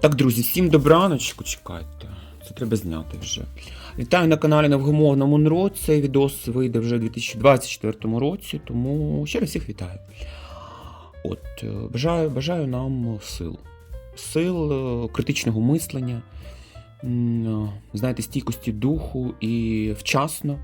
Так, друзі, всім добраночку, чекайте. Це треба зняти вже. Вітаю на каналі Невгомовна Монро. Цей відос вийде вже у 2024 році, тому ще раз всіх вітаю. От, е, бажаю, бажаю нам сил. Сил, е, критичного мислення, е, знаєте, стійкості духу і вчасно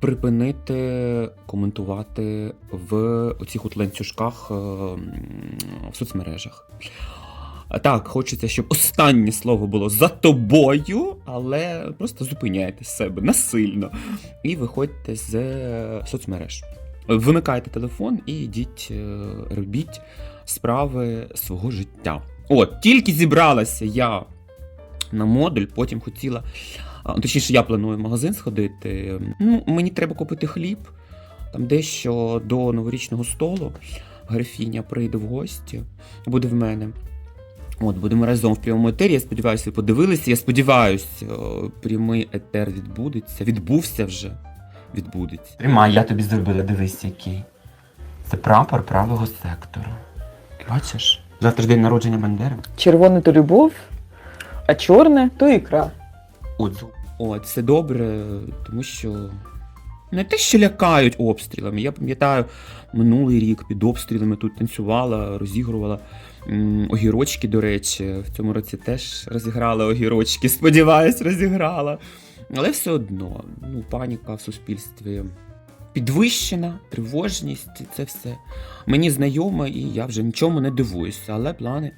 припинити коментувати в оцих от ланцюжках в соцмережах. Так, хочеться, щоб останнє слово було за тобою, але просто зупиняйте себе насильно і виходьте з е, соцмереж. Вимикайте телефон і йдіть, е, робіть справи свого життя. От, тільки зібралася я на модуль, потім хотіла. Точніше, я планую в магазин сходити. Ну, мені треба купити хліб, там дещо до новорічного столу. Графіня прийде в гості, буде в мене. От, будемо разом в прямому етері. Я сподіваюся, ви подивилися. Я сподіваюся, прямий етер відбудеться. Відбувся вже. Відбудеться. Тримай, я тобі зробила, дивись, який. Це прапор правого сектору. Бачиш? Завтра ж день народження Бандери. Червоне то любов, а чорне то ікра. От, от, все добре, тому що не те, що лякають обстрілами. Я пам'ятаю, минулий рік під обстрілами тут танцювала, розігрувала огірочки, до речі. В цьому році теж розіграла огірочки. Сподіваюсь, розіграла. Але все одно, ну, паніка в суспільстві підвищена, тривожність, це все. Мені знайомо, і я вже нічому не дивуюся, але плани.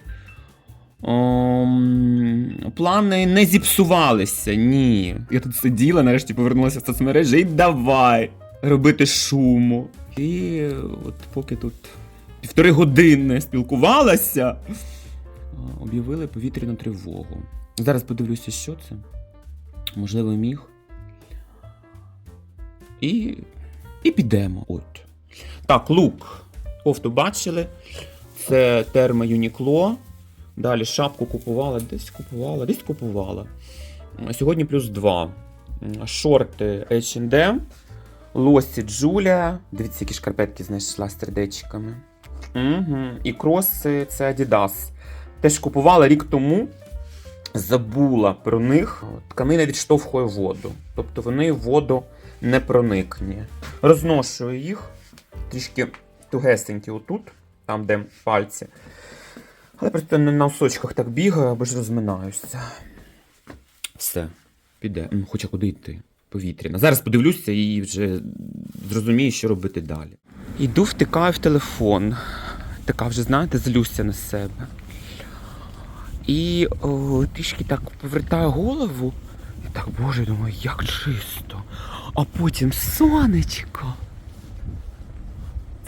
Ом, плани не зіпсувалися, ні. Я тут сиділа, нарешті повернулася в соцмережі і давай робити шуму. І от поки тут півтори години спілкувалася, об'явили повітряну тривогу. Зараз подивлюся, що це. Можливо, міг. І. І підемо. От. Так, лук. Кофту бачили. Це терма Юнікло. Далі шапку купувала, десь купувала, десь купувала. Сьогодні плюс 2. Шорти H&M, лосі Джулія. Дивіться, які шкарпетки знайшла з сердечками. Угу. І кроси це Adidas. Теж купувала рік тому. Забула про них. Тканина відштовхує воду. Тобто вони воду не проникні. Розношую їх трішки тугесенькі отут, там, де пальці. Але просто не на носочках так бігаю, або ж розминаюся. Все, піде. Хоча куди йти? Повітряно. Зараз подивлюся і вже зрозумію, що робити далі. Йду, втикаю в телефон. Така вже, знаєте, злюся на себе. І о, трішки так повертаю голову. І так, боже, думаю, як чисто. А потім сонечко.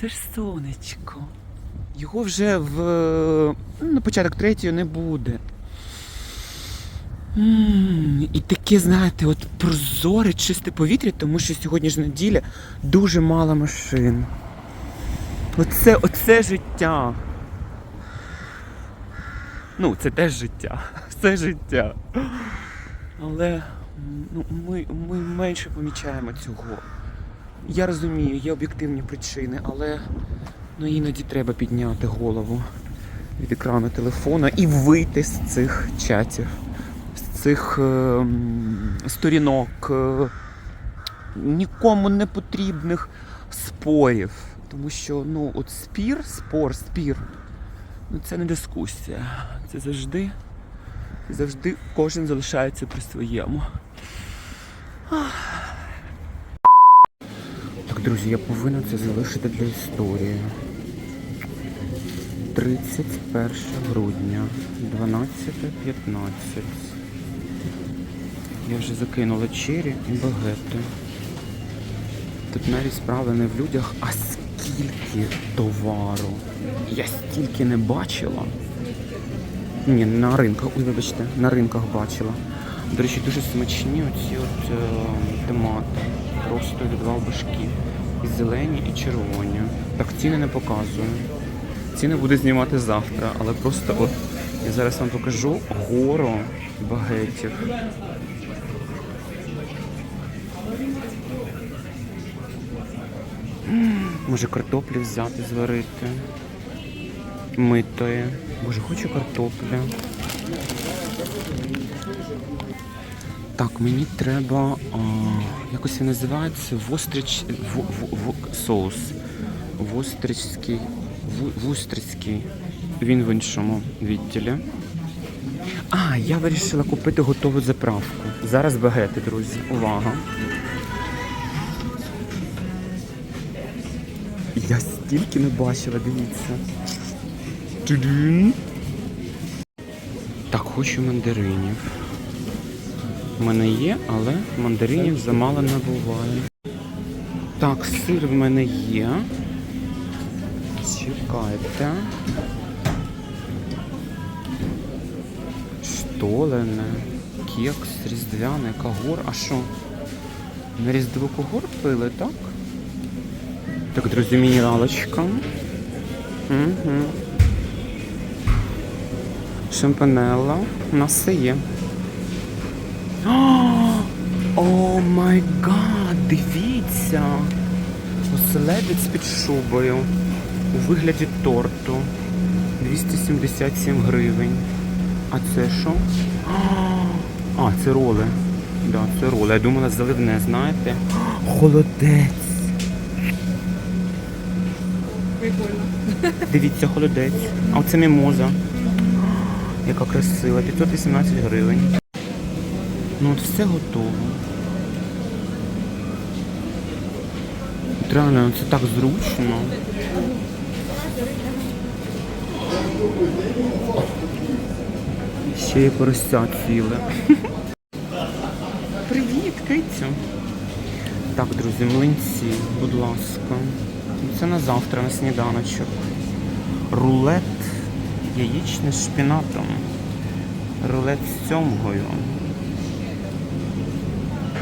Це ж сонечко. Його вже в ну, на початок третьої не буде. м і таке, знаєте, от прозоре, чисте повітря, тому що сьогодні ж неділя дуже мало машин. Оце, оце життя. Ну, це теж життя. Все життя. Але ну, ми, ми менше помічаємо цього. Я розумію, є об'єктивні причини, але ну, іноді треба підняти голову від екрану телефона і вийти з цих чатів, з цих е, сторінок, е, нікому не потрібних спорів. Тому що ну, от спір, спор, спір, ну, це не дискусія. Це завжди, завжди кожен залишається при своєму. Так, друзі, я повинен це залишити для історії. 31 грудня, 12.15. Я вже закинула чері і багети. Тут навіть справа не в людях, а скільки товару. Я стільки не бачила. Ні, на ринках, ой, вибачте, на ринках бачила. До речі, дуже смачні оці от е, томати. Просто відвал башки. І зелені, і червоні. Так ціни не показую. Ціни буду знімати завтра, але просто от я зараз вам покажу гору багетів. Може картоплі взяти, зварити. Митої. Боже, хочу картоплі. Так, мені треба. А, якось він називається вострич. В, в, в, соус. Востричський. В, вустрицький. Він в іншому відділі. А, я вирішила купити готову заправку. Зараз багети, друзі. Увага. Я стільки не бачила, дивіться. Тудун. Так, хочу мандаринів. У мене є, але мандаринів замало не буває. Так, сир в мене є. Чекайте. Штолене, кекс, різдвяне, кагор. А що? На різдво кагор пили, так? Так, друзі, мінералочка. Угу. Шампанелла. У нас все є. О май гад, дивіться! Оселедець під шубою у вигляді торту. 277 гривень. А це що? А, це роли. Да, це роли. Я думала заливне, знаєте? Холодець. Дивіться, холодець. А оце мімоза. Яка красива. 518 гривень. Ну от все готово. От Реально, це так зручно. Ще є порося ціле. Привіт, кицю. Так, друзі, млинці, будь ласка. Це на завтра, на сніданочок. Рулет яєчний з шпінатом. Рулет з сьомгою.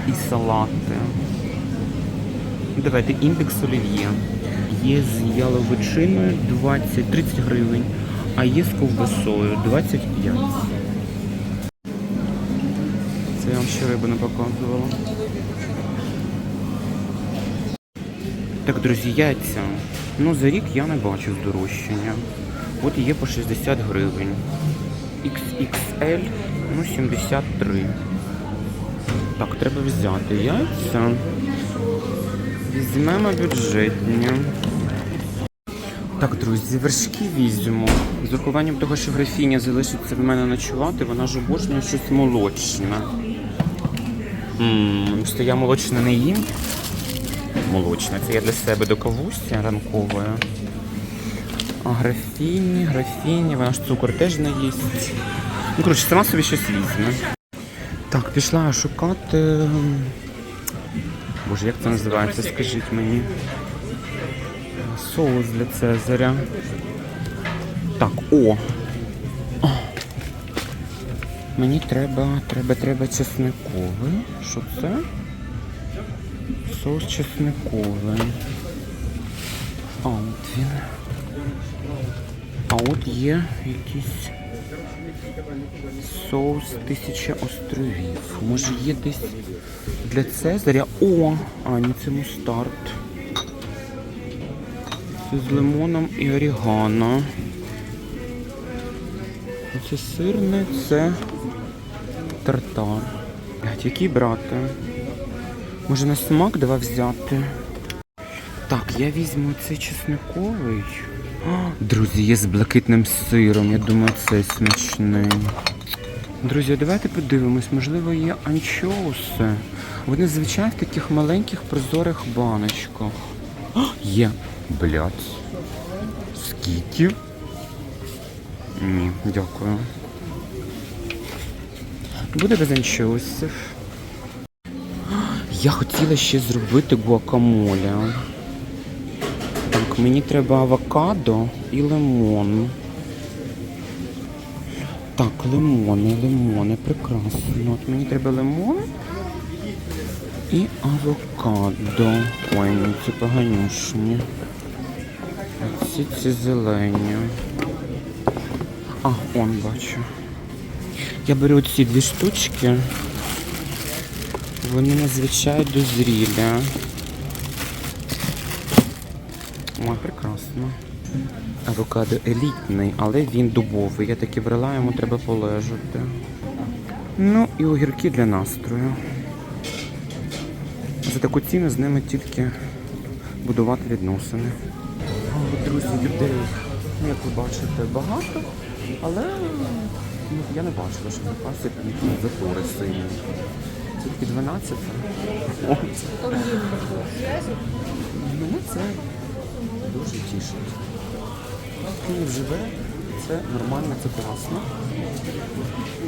І салати. Давайте індекс олів'є. Є з яловичиною 20, 30 гривень, а є з ковбасою 25. Це я вам ще рибу не показувала. Так, друзі, яйця. Ну, за рік я не бачу здорожчання. От є по 60 гривень. XXL, ну 73. Так, треба взяти яйця. Візьмемо бюджетні. Так, друзі, вершки візьмемо. З урахуванням того, що графіня залишиться в мене ночувати, вона ж обожнює щось молочне. Ммм, що я молочне не їм. Молочне, це я для себе до кавусі ранкової. А графіні, графіні, вона ж цукор теж не їсть. Ну, коротше, сама собі щось візьме. Так, пішла шукати. Боже, як це називається? Скажіть мені. Соус для Цезаря. Так, о! О! Мені треба, треба, треба чесниковий. Що це? Соус чесниковий. А от він. А от є якийсь соус тисяча островів. Може є десь для Цезаря. О! А, це мустард. Це з лимоном і орігано. Це сирне, це тартар. Блядь, який брати? Може на смак давай взяти? Так, я візьму цей чесниковий. Друзі, є з блакитним сиром. Я думаю, цей смачний. Друзі, давайте подивимось, можливо, є анчоуси. Вони звичайно в таких маленьких прозорих баночках. А, Є. Блядь. Скільки? Ні, дякую. Буде без анчоусів. Я хотіла ще зробити гуакамоле. Так, мені треба авокадо і лимон. Так, лимони, лимони, прекрасно. От мені треба лимон і авокадо. Ой, ні, ці поганюшні. Ці ці зелені. А, он бачу. Я беру ці дві штучки. Вони надзвичай дозрілі. Ой, прекрасно. Авокадо елітний, але він дубовий. Я таки брала, йому треба полежати. Ну і огірки для настрою. За таку ціну з ними тільки будувати відносини. О, друзі, людей, як ви бачите, багато, але ну, я не бачила, що на пасі там затори сильні. Тільки 12. От. Ну, це дуже тішить. Київ живе, це нормально, це класно.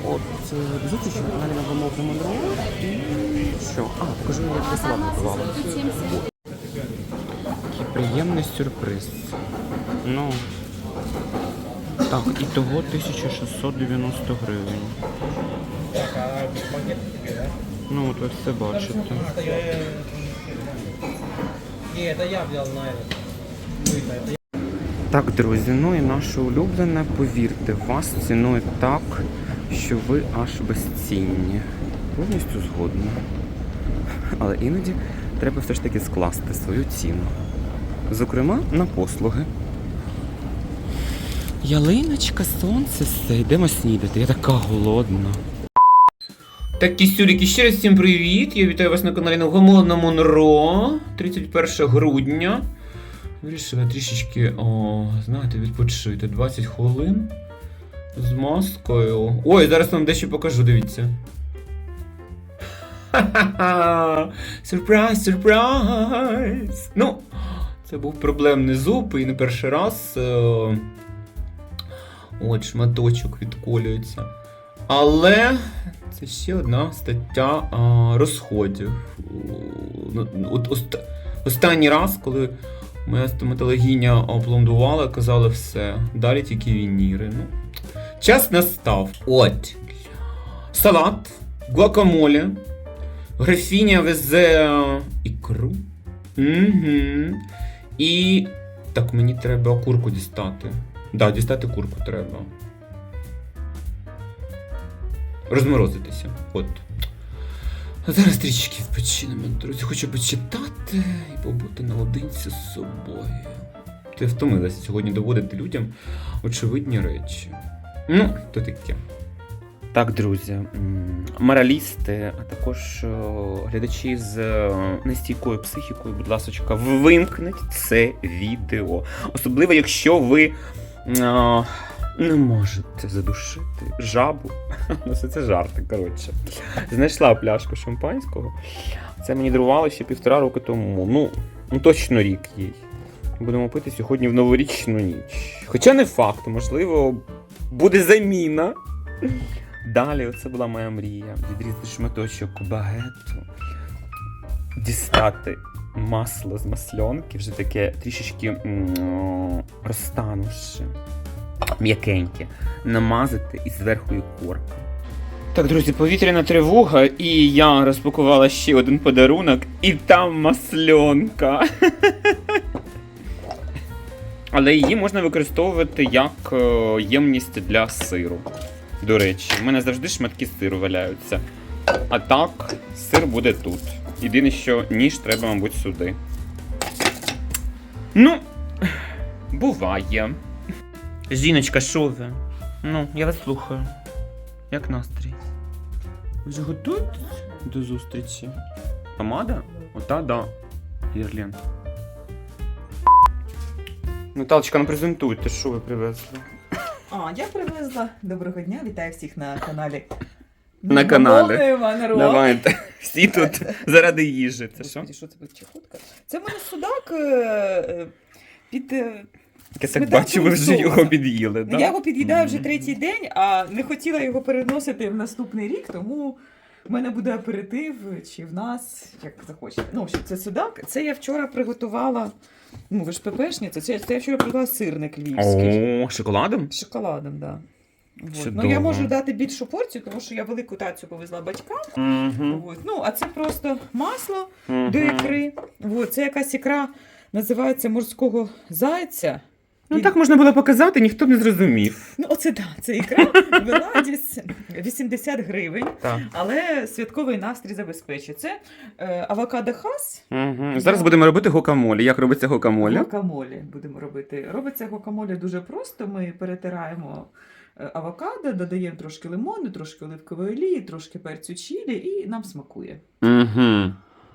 От, це зустрічі на каналі на вимовному Монро. І що? А, покажу, як я салат готувала. Який приємний сюрприз. Ну. Так, і того 1690 гривень. Ну, от ви все бачите. Не, это я взял на этот. Мыльно, это я. Так, друзі, ну і наше улюблене, повірте, вас цінують так, що ви аж безцінні. Повністю згодна. Але іноді треба все ж таки скласти свою ціну. Зокрема, на послуги. Ялиночка, сонце, все, йдемо снідати. Я така голодна. Так, кістюліки, ще раз всім привіт! Я вітаю вас на каналі Новгомодна Монро. 31 грудня. Вирішила трішечки, о, знаєте, відпочити 20 хвилин з маскою. Ой, зараз вам дещо покажу, дивіться. Ха-ха-ха! Сюрприз, сюрприз! Ну, це був проблемний зуб, і не перший раз. Е- от шматочок відколюється. Але це ще одна стаття а, розходів. От, ост- останній раз, коли моя стоматологиня опломбувала, казала все. Далі тільки вініри. Ну, час настав. От. Салат, гуакамоле. Графіня везе ікру. Угу. І. Так, мені треба курку дістати. Да, дістати курку треба. Розморозитися. От. А зараз трішки відпочинемо, друзі. Хочу почитати і побути наодинці з собою. Ти втомилася сьогодні доводити людям очевидні речі. Ну, то таке. Так, друзі, моралісти, а також глядачі з е, нестійкою психікою, будь ласка, вимкніть це відео. Особливо, якщо ви не можете задушити жабу. Ну, все це жарти, коротше. Знайшла пляшку шампанського. Це мені дарували ще півтора роки тому. Ну, ну точно рік їй. Будемо пити сьогодні в новорічну ніч. Хоча не факт, можливо, буде заміна. Далі, оце була моя мрія. Відрізати шматочок багету, дістати масло з масльонки, вже таке трішечки розтанувши, м'якеньке, намазати і зверху ікорка. Так, друзі, повітряна тривога, і я розпакувала ще один подарунок, і там масльонка. Але її можна використовувати як е, ємність для сиру. До речі, в мене завжди шматки сиру валяються. А так, сир буде тут. Єдине, що ніж треба, мабуть, сюди. Ну, буває. Жіночка, що ви? Ну, я вас слухаю. Як настрій? Ви вже готуєтесь до зустрічі? Помада? Ота, да. Єрлен. Наталочка, ну презентуйте, що ви привезли. А, я привезла. Доброго дня, вітаю всіх на каналі. На каналі. Нової Ванро. Давайте. Всі тут заради їжі. Це що? Господи, що це чехотка? Це в мене судак е, е, під. е, Я так бачу, ви вже його під'їли, так? Я його під'їдаю вже третій день, а не хотіла його переносити в наступний рік, тому в мене буде аперитив, чи в нас, як захочете. Ну, що це судак. Це я вчора приготувала. Ну, ви ж ППшниця, це, це я вчора приготувала сирник львівський. О, шоколадом? З шоколадом, так. Да. Вот. Ну, я можу дати більшу порцію, тому що я велику тацю повезла батькам. Угу. Вот. Ну, а це просто масло до ікри. Вот. Це якась ікра називається морського зайця. Ну так можна було показати, ніхто б не зрозумів. Ну, оце так, це ікра в Еладіс 80 гривень, Так. але святковий настрій забезпечує. Це е, авокадо хас. Угу. Зараз будемо робити гокамолі. Як робиться гокамолі? Гокамолі будемо робити. Робиться гокамолі дуже просто. Ми перетираємо е, авокадо, додаємо трошки лимону, трошки оливкової олії, трошки перцю чилі і нам смакує. Угу.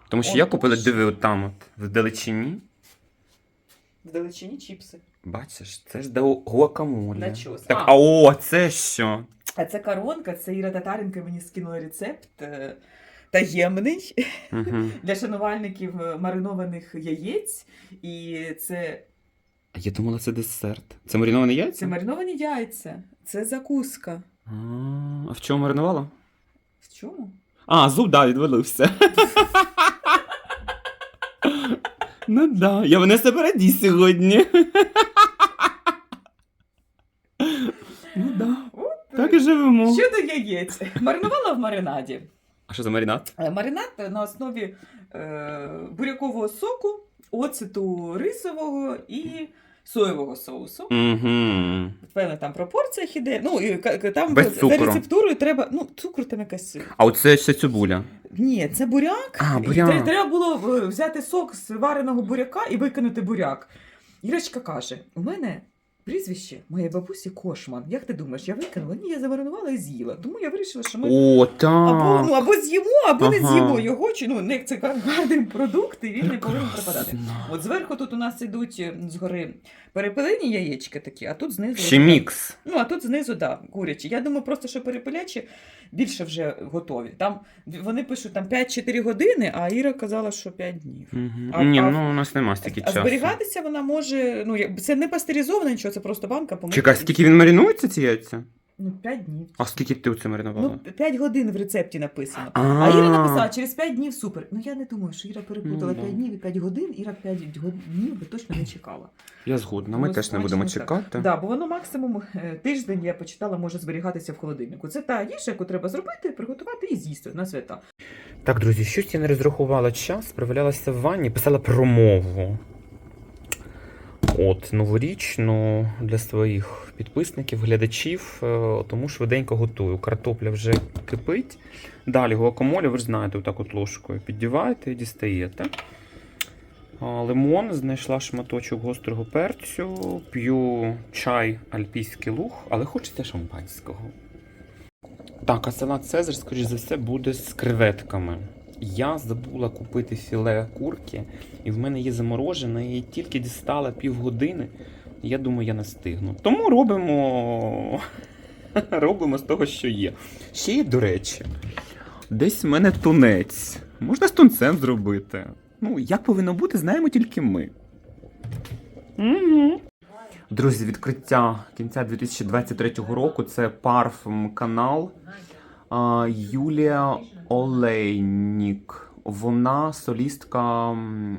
Тому що я купила, диви, от там, от, в далечині. В далечині чіпси. Бачиш, це ж до гуакамолі. Начос. Так, А. а о, це що? А це коронка, це Іра Татаренко мені скинула рецепт е, таємний Угу. для шанувальників е, маринованих яєць. І це, Я думала, це десерт. Це мариновані яйця? це мариновані яйця, це закуска. А, а в чому маринувала? В чому? А, зуб, да, відвалився. ну да, я в раді сьогодні. Ну да. От, Так і живемо. Щодо яєць. Маринувала в маринаді. А що за маринад? Е, Маринад на основі е, бурякового соку, оцету рисового і соєвого соусу. Угу. В певних там пропорціях іде. Ну, і к- там Без за цукру. рецептурою треба. Ну, цукру там якась. А оце ще цибуля. Ні, це буряк. А, І буряк. тре- Треба було е, взяти сок з вареного буряка і викинути буряк. Ірочка каже: у мене прізвище моєї бабусі Кошман. Як ти думаєш, я викинула? Ні, я замаринувала і з'їла. Тому я вирішила, що ми. О, Або, ну, або з'їмо, або не з'їмо його, чи ну не це гарний продукт, і він не повинен пропадати. От зверху тут у нас ідуть е, згори перепилені яєчка такі, а тут знизу. Ще мікс. Ну, а тут знизу, да, курячі. Я думаю, просто що перепилячі більше вже готові. Там вони пишуть там 5-4 години, а Іра казала, що 5 днів. Угу. А- Ні, а- ну у нас нема стільки А часу. зберігатися вона може. Ну, це не пастеризоване нічого, це просто банка помита. Чекай, скільки він маринується, ці яйця? Ну, 5 днів. А скільки ти оце маринувала? Ну, 5 годин в рецепті написано. А. А Іра написала через 5 днів супер. Ну я не думаю, що Іра переплутала Ну, да. 5 днів і 5 годин. Іра 5 днів би точно не чекала. Я згодна, ми Ну, теж не будемо так. чекати. Так, да, бо воно максимум е, тиждень, я почитала, може зберігатися в холодильнику. Це та їжа, яку треба зробити, приготувати і з'їсти на свята. Так, друзі, щось я не розрахувала час, справлялася в ванні, писала промову. От, новорічну для своїх підписників, глядачів, е, тому швиденько готую. Картопля вже кипить. Далі гуакамолі, ви ж знаєте, отак от ложкою піддіваєте і дістаєте. А, Лимон, знайшла шматочок гострого перцю, п'ю чай альпійський луг, але хочеться шампанського. Так, а салат Цезар, скоріш за все, буде з креветками. Я забула купити філе курки, і в мене є заморожена, її тільки дістала півгодини. Я думаю, я не встигну. Тому робимо. робимо з того, що є. Ще є, до речі, десь в мене тунець. Можна з тунцем зробити. Ну, як повинно бути, знаємо тільки ми. Угу. Друзі, відкриття кінця 2023 року це парфум канал Юлія Олейнік. Вона солістка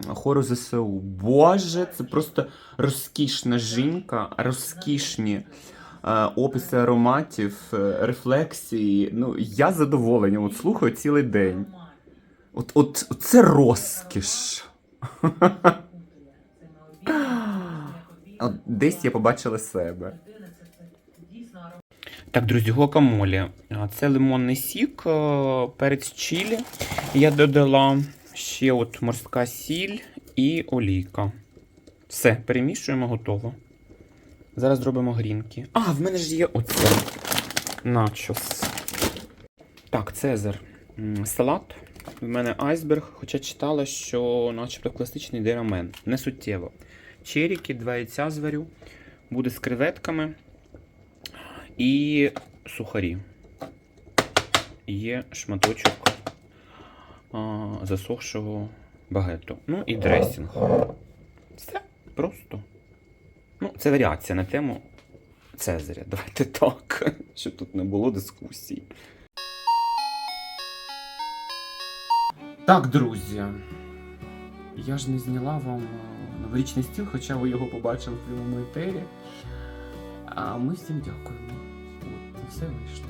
хору ЗСУ. Боже, це просто розкішна жінка, розкішні е, описи ароматів, е, рефлексії. Ну, я з задоволенням от слухаю цілий день. От, от, от це розкіш. От десь я побачила себе. Так, друзі, гуакамолі. Це лимонний сік, е, перець чилі. Я додала ще от морська сіль і олійка. Все, перемішуємо, готово. Зараз зробимо грінки. А, в мене ж є оце. Начос. Так, Цезар. Салат. В мене айсберг, хоча читала, що начебто класичний дерамен. Не суттєво. Черіки, два яйця зварю. Буде з креветками. І сухарі. Є шматочок а, засохшого багету. Ну і дресінг. Все просто. Ну, це варіація на тему Цезаря. Давайте так, щоб тут не було дискусій. Так, друзі. Я ж не зняла вам новорічний стіл, хоча ви його побачили в прямому етері. А ми всім дякуємо. Все вийшло.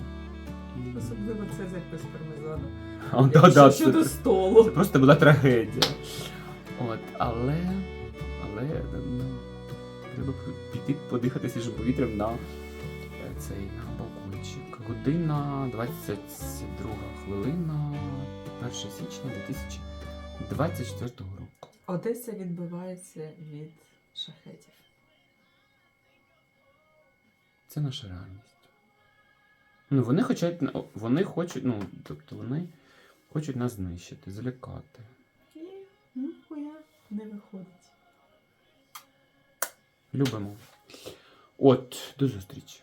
І... Особливо це без пармезану. А, да, да, це, столу. це просто була трагедія. От, але, але ну, треба піти подихати свіжим повітрям на е, цей на балкончик. Година 22 хвилина, 1 січня 2024 року. Одеса відбивається від шахетів. Це наша реальність. Ну, вони хочуть, вони хочуть, ну, тобто вони хочуть нас знищити, залякати. І ніхуя не виходить. Любимо. От, до зустрічі.